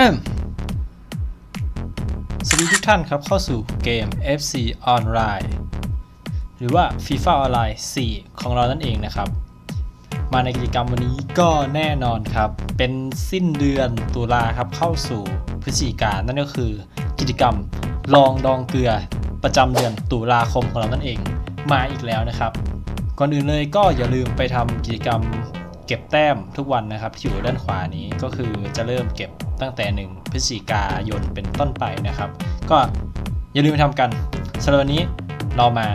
อมสวัสดีทุกท่านครับเข้าสู่เกม FC Online หรือว่า FIFA Online 4 ของเรานั่นเองนะครับ มาในกิจกรรมวันนี้ก็แน่นอนครับ เป็นสิ้นเดือนตุลาครับเข้าสู่พฤศจิกานั่นก็คือกิจกรรมลองดองเกลือประจำเดือนตุลาคมของเรานั่นเองมาอีกแล้วนะครับ ก่อนอื่นเลยก็อย่าลืมไปทำกิจกรรม เก็บแต้มทุกวันนะครับที่อยู่ด้านขวานี้ก็คือจะเริ่มเก็บตั้งแต่ 1 พฤศจิกายนเป็นต้นไปนะครับ ก็อย่าลืมไปทำกันสำหรับวันนี้เรามา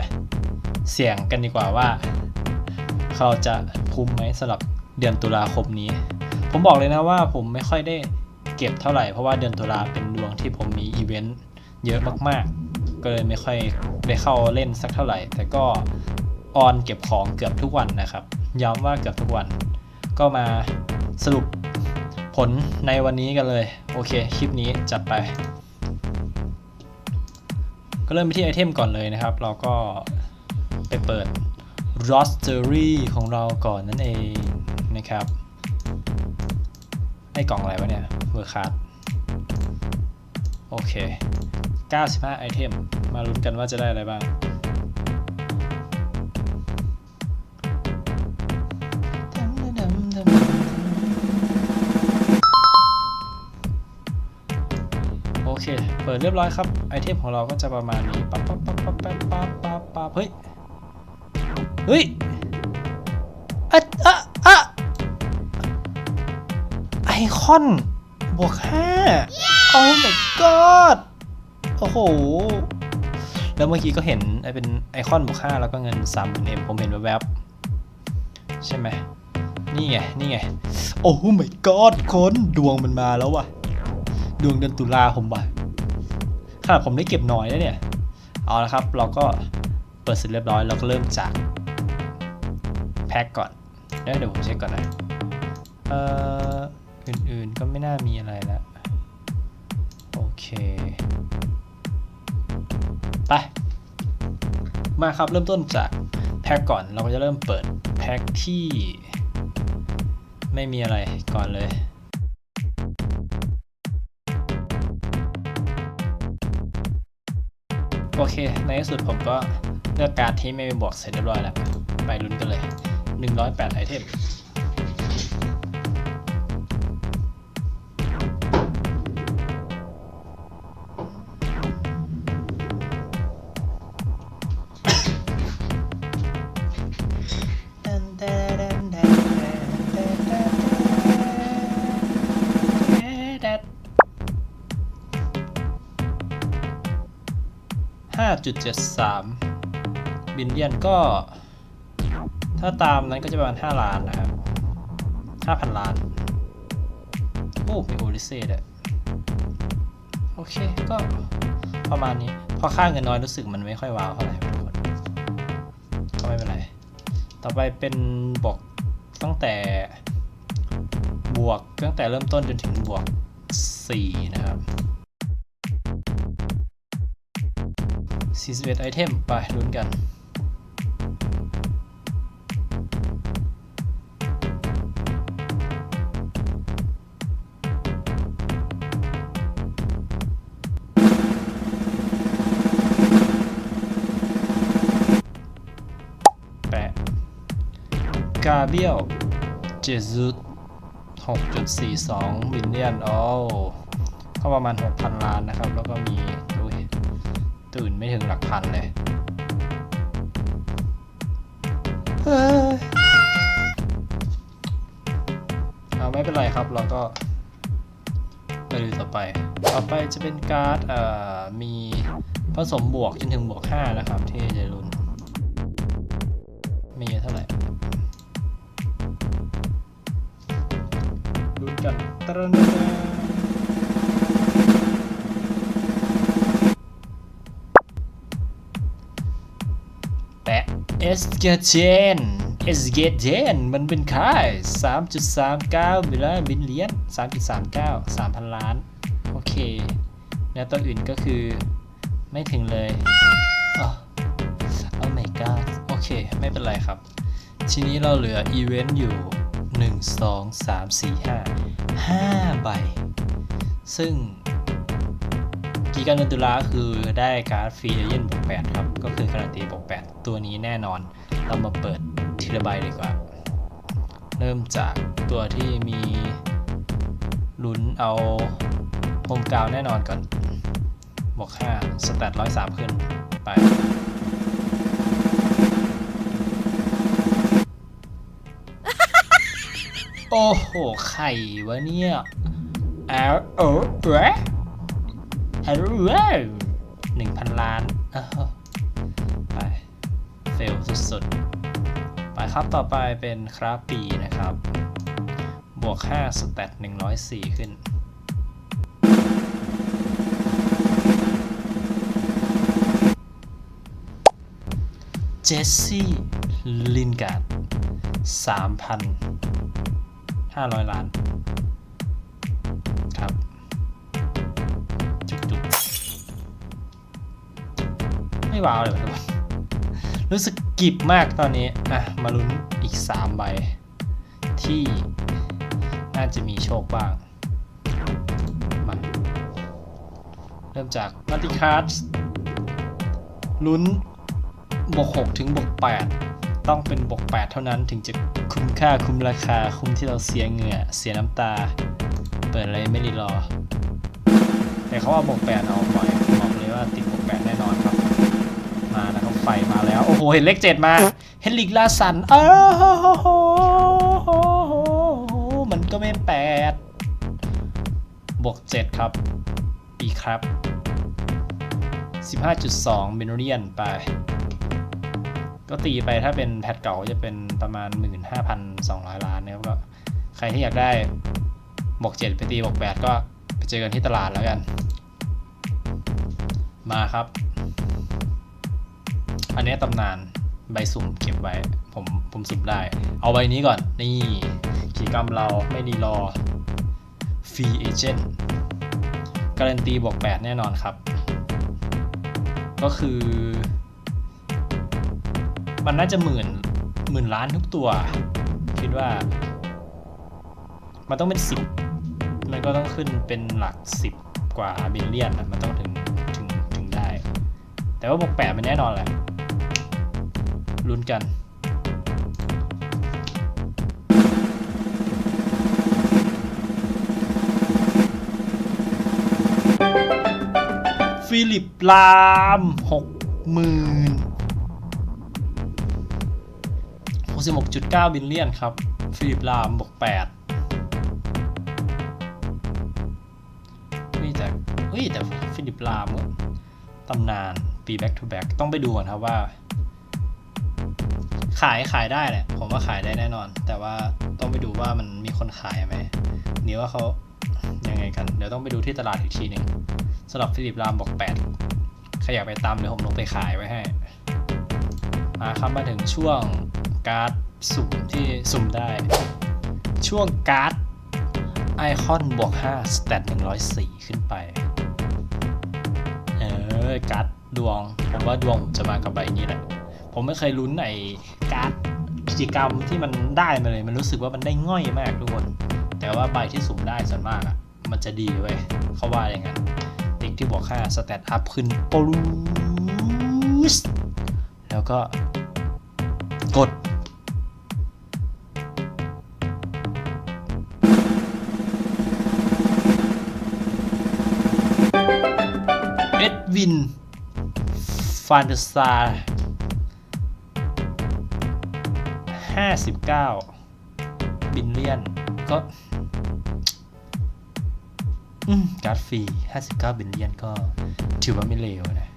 เสี่ยงกันดีกว่าว่า เขาจะคุ้มไหมสำหรับเดือนตุลาคมนี้ ผมบอกเลยนะว่าผมไม่ค่อยได้เก็บเท่าไหร่เพราะว่าเดือนตุลาเป็นดวงที่ผมมีอีเวนต์เยอะมากๆ ก็เลยไม่ค่อยได้เข้าเล่นสักเท่าไหร่ แต่ก็ออนเก็บของเกือบทุกวันนะครับ ย้ำว่าเกือบทุกวัน ก็มาสรุปผลในวันนี้กันเลย โอเค คลิปนี้จัดไป ก็เริ่มไปที่ไอเทมก่อนเลยนะครับ เราก็ไปเปิด r o s t e r y ของเราก่อนนั่นเองนะครับไอ้กล่องอะไรวะเนี่ยเวอร์คัสโอเค 95 ไอเทม มาลุ้นกันว่าจะได้อะไรบ้าง โอเค เปิดเรียบร้อยครับ ไอเทมของเราก็จะประมาณนี้ ปั๊บปั๊บปั๊บปั๊บปั๊บปั๊บปั๊บปั๊บเฮ้ย เฮ้ยอะอะอะไอคอน บวกห้าโอ้ my god โอ้โห แล้วเมื่อกี้ก็เห็นไอเป็นไอคอนบวกห้าแล้วก็เงิน3 0 0 0 0ผมเห็นแวบๆใช่ไหมนี่ไง นี่ไง โอ้ my god คนดวงมันมาแล้วว่ะ ดวงเดือนตุลาผมว่ะขนาดผมได้เก็บน้อยแล้วเนี่ย เอาละครับ เราก็เปิดเสร็จเรียบร้อย เราก็เริ่มจากแพ็กก่อนเดี๋ยวเดี๋ยวผมเช็คก่อนนะเอ่ออื่นๆก็ไม่น่ามีอะไรแล้วโอเคไปมาครับเริ่มต้นจากแพ็กก่อนเราก็จะเริ่มเปิดแพ็กที่ไม่มีอะไรก่อนเลย โอเค ในที่สุดผมก็เลือกการที่ไม่มีบวกเสร็จเรียบร้อยแล้ว ไปลุ้นกันเลย 108 ไอเทม 5.73 บิลเลียนก็ ถ้าตามนั้นก็จะประมาณ 5 ล้านนะครับ 5,000 ล้าน โอ้มีโอริเซ่ด้วยโอเค ก็ประมาณนี้ พอค่าเงินน้อยรู้สึกมันไม่ค่อยว้าวเท่าไหร่ทุกคนก็ไม่เป็นไร ต่อไปเป็นบอกตั้งแต่บวกตั้งแต่เริ่มต้นจนถึงบวก 4 นะครับ 41ไอเทมไปลุ้นกันแปะกาเบียลเจซุด6.42บิลเลียนโอ้ก็ประมาณ 6,000 ล้านนะครับ แล้วก็มี ตื่นไม่ถึงหลักพันเลยเฮ้ยเอาไม่เป็นไรครับเราก็ไปดูต่อไป ต่อไปจะเป็นการ์ดมีผสมบวกจนถึงบวก 5 นะครับ ที่จะรุนไม่เยอะเท่าไหร่ลุ้นกันตระนะะเอสเกเจนเอสเกเจนมันเป็นค่าย3.39บิลบิลเลียน3.39 3,000 ล้าน โอเค แล้วตัวอื่นก็คือไม่ถึงเลยออโอ้ my god โอเค ไม่เป็นไรครับ ทีนี้เราเหลืออีเวนต์อยู่ 1 2 3 4 5 5 ใบ ซึ่ง กีการันตุลาคือได้การ์ดฟรีเอเย่นบวก8ครับ ก็คือการันตีบวก8ตัวนี้แน่นอน เรามาเปิดทีละใบดีกว่า เริ่มจากตัวที่มีลุ้นเอาโฮมกาวแน่นอนก่อนบวก5สแตท103ขึ้นไปโอ้โห ไข่วะเนี่ยแอลเออ เว้แอลเว้หนึ่งพันล้านไปเฟลสุดๆ ไปครับต่อไปเป็นคราฟปีนะครับ บวก5สแตท104ขึ้นเจสซี่ลินการ์ด3,500 ล้าน ไม่ว้าวเลยทุกคนรู้สึกกิบมากตอนนี้ อะ มาลุ้นอีก 3 ใบ ที่น่าจะมีโชคบ้าง มา เริ่มจากมัลติคาร์ดลุ้นบวก6ถึงบวก8ต้องเป็นบวก8เท่านั้นถึงจะคุ้มค่าคุ้มราคา คุ้มที่เราเสียเหงื่อ เสียน้ำตา เปิดอะไรไม่รีรอ แต่เขาว่าบวก8เอาบ่อยบอกเลยว่าติด ไฟมาแล้ว โอ้โห เห็นเลข7มา เฮลิกลาสันอ้าวโหมันก็ไม่8บวก7ครับ ปีครับ 15.2เมนเรียนไป ก็ตีไปถ้าเป็นแพทเก่าจะเป็นประมาณ 15,200 ล้านนะครับก็ใครที่อยากได้บวก7ไปตีบวก8ก็ไปเจอกันที่ตลาดแล้วกัน มาครับ อันนี้ตำนานใบสุ่มเก็บไว้ ผมผมสุ่มได้ เอาใบนี้ก่อน นี่กิจกรรมเราไม่รีรอฟรีเอเจนต์การันตีบวก 8 แน่นอนครับ ก็คือ มันน่าจะหมื่นหมื่นล้านทุกตัว คิดว่า มันต้องเป็นสิบมันก็ต้องขึ้นเป็นหลักสิบกว่าบิลเลียนมันต้องถึงถึงถึงได้ แต่ว่าบวกแปดมันแน่นอนแหละ ลุ้นกัน ฟิลิปลามหกหมื่นหกสิบหกจุดเก้าบิลเลียนครับ ฟิลิปลามบวกแปดเฮ้ยแต่เฮ้ยแต่ฟิลิปลามตำนานปี back to back ต้องไปดูก่อนครับว่า ขายขายได้แหละ ผมว่าขายได้แน่นอน แต่ว่าต้องไปดูว่ามันมีคนขายไหมนี่ว่าเขายังไงกัน เดี๋ยวต้องไปดูที่ตลาดอีกทีหนึ่งสำหรับฟิลิปรามบอก8ใครอยากไปตามเดี๋ยวผมลงไปขายไว้ให้มาครับมาถึงช่วงการ์ดสุ่มที่สุ่มได้ ช่วงการ์ดไอคอนบวก5สแตท104 ขึ้นไป เออการ์ดดวงผมว่าดวงผมจะมากับใบนี้แหละ ผมไม่เคยลุ้นไอ้การ์ดกิจกรรมที่มันได้มาเลย มันรู้สึกว่ามันได้ง่อยมากทุกคน แต่ว่าใบที่สุ่มได้ส่วนมากอะมันจะดีเว้ยเขาว่าอย่างนั้นติ๊กที่บวกค่าสแตทอัพขึ้นปูสแล้วก็กดเอ็ดวินฟานเดอร์ซา ห้าสิบเก้าบินเลียน ก็การ์ดฟรี 59 บิลเลียนก็ถือว่าไม่เลวนะ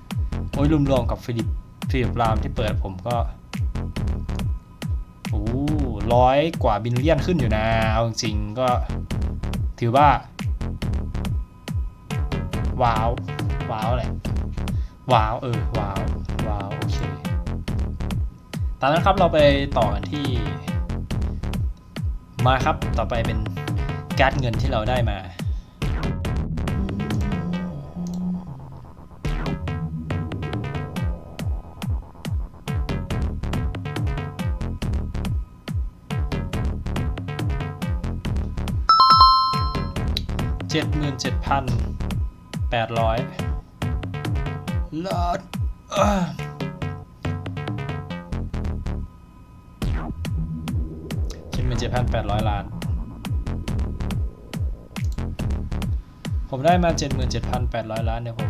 โอ้ยรวมๆกับฟิลิปฟิลิปรามที่เปิดผมก็ โอ้ร้อยกว่าบิลเลียนขึ้นอยู่นะ เอาจริงก็ถือว่า ว้าว ว้าวแหละว้าว เออ ว้าว ว้าว โอเค ตามนั้นครับเราไปต่อกันที่มาครับต่อไปเป็นการ์ดเงินที่เราได้มา เจ็ดหมื่นเจ็ดพันแปดร้อยลอด เจ็ดพันแปดร้อยล้าน ผมได้มาเจ็ดหมื่นเจ็ดพันแปดร้อยล้านเนี่ยผม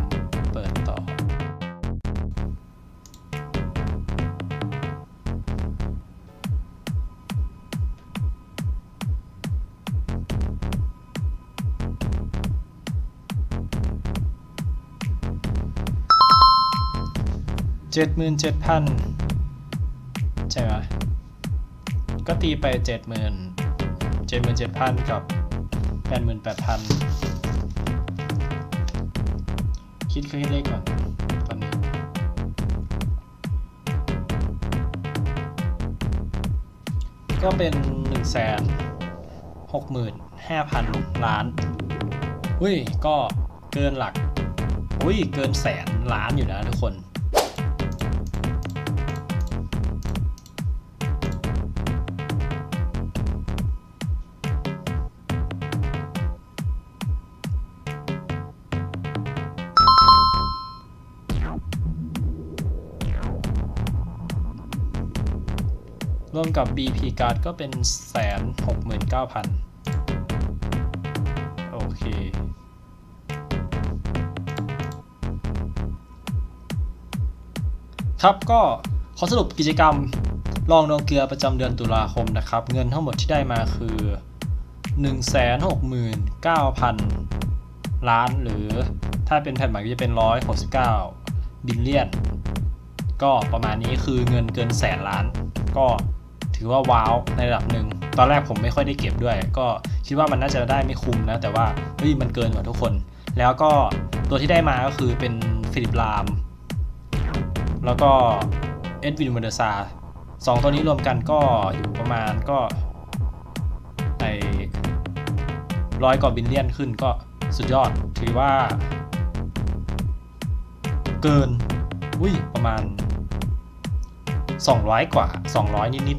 เปิดต่อเจ็ดหมื่นเจ็ดพันใช่ไหม ก็ตีไปเจ็ดหมื่นเจ็ดหมื่นเจ็ดพันกับแปดหมื่นแปดพันคิดเคยเลขก่อนตอนนี้ก็เป็นหนึ่งแสนหกหมื่นห้าพันล้านอุ้ยก็เกินหลักอุ้ยเกินแสนล้านอยู่นะทุกคน รวมกับ BP card ก็เป็นแสนหกหมื่นเก้าพันโอเค ครับก็ขอสรุปกิจกรรมลองดองเกลือประจำเดือนตุลาคมนะครับ เงินทั้งหมดที่ได้มาคือ 169,000 ล้านหรือถ้าเป็นแผ่นใหม่ก็จะเป็น 169 บิลเลียน ก็ประมาณนี้คือเงินเกินแสนล้านก็ ถือว่าว้าวในระดับหนึ่งตอนแรกผมไม่ค่อยได้เก็บด้วย ก็คิดว่ามันน่าจะได้ไม่คุ้มนะ แต่ว่าเฮ้ยมันเกินกว่าทุกคน แล้วก็ตัวที่ได้มาก็คือเป็นฟิลิปลาม แล้วก็เอ็ดวินมเดอร์ซาสองตัวนี้รวมกันก็อยู่ประมาณก็ไอร้อยกว่าบิลเลียนขึ้นก็สุดยอดถือว่า เกิน อุ้ยประมาณ 200 กว่า 200 นิดนิด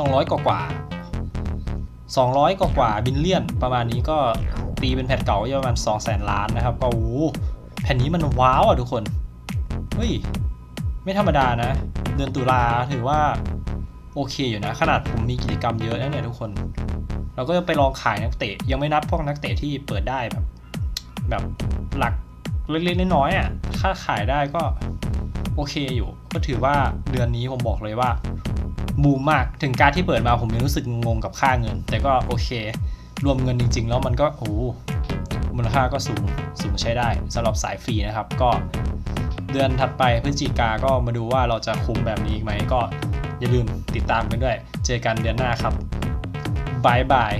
200 กว่ากว่า200 กว่ากว่าบิลเลียนประมาณนี้ก็ตีเป็นแผ่นเก่าประมาณ 2 0 0 0 0ล้านนะครับก็โอ้แผ่นนี้มันว้าวอะทุกคน เฮ้ย ไม่ธรรมดานะ เดือนตุลาถือว่า โอเคอยู่นะ ขนาดผมมีกิจกรรมเยอะนะเนี่ยทุกคน เราก็จะไปลองขายนักเตะ ยังไม่นับพวกนักเตะที่เปิดได้แบบ แบบหลักเล็กๆน้อยๆอะ ค่าขายได้ก็โอเคอยู่ ก็ถือว่าเดือนนี้ผมบอกเลยว่า บูมมาก ถึงการที่เปิดมาผมยังรู้สึกงงกับค่าเงิน แต่ก็โอเค รวมเงินจริง ๆ แล้วมันก็โอ้มูลค่าก็สูงสูงใช้ได้สำหรับสายฟรีนะครับ ก็เดือนถัดไปพฤศจิกาก็มาดูว่าเราจะคุ้มแบบนี้อีกไหมก็อย่าลืมติดตามกันด้วย เจอกันเดือนหน้าครับบายบาย